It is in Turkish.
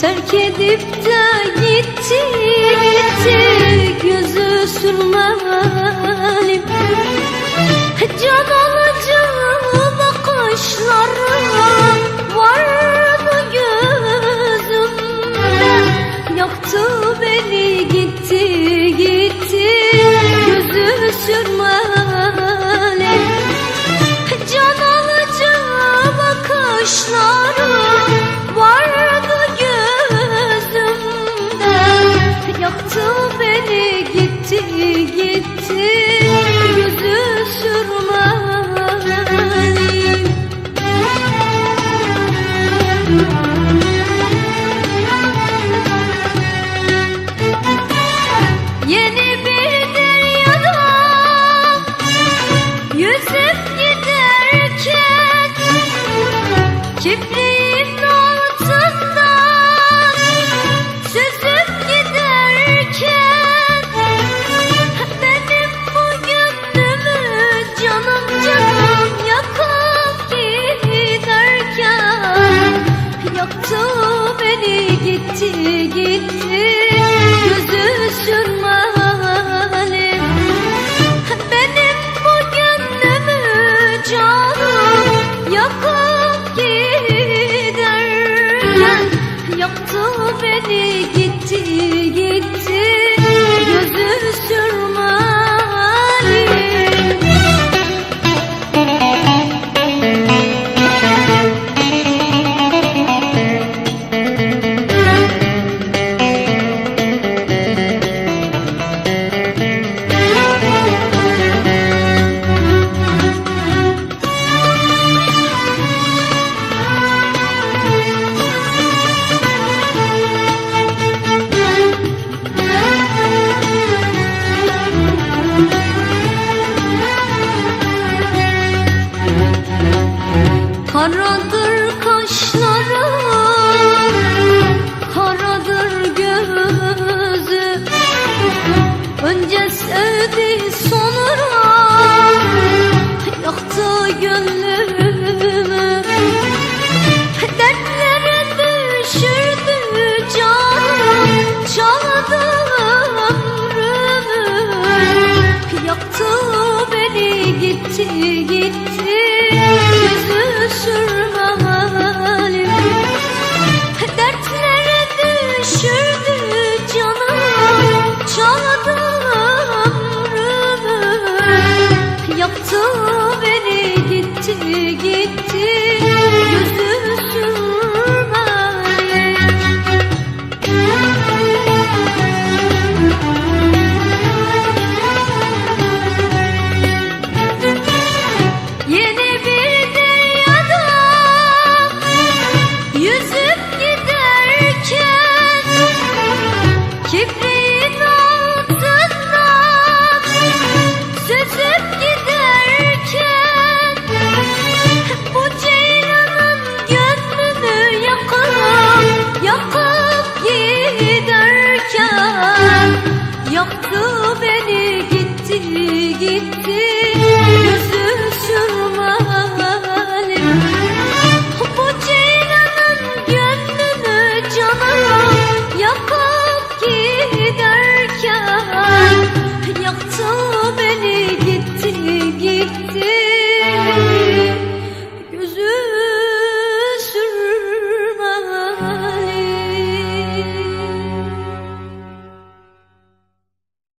Terk edip de gitti gitti Gözü sürmelim Canım Yok. Karadır kaşları Karadır gözü. Önce sevdi sonra Yaktı gönlümü. Dertlere düşürdü canım Çaladı ömrümü. Yaktı beni gitti gitti. Sure Yaktı beni gitti gitti.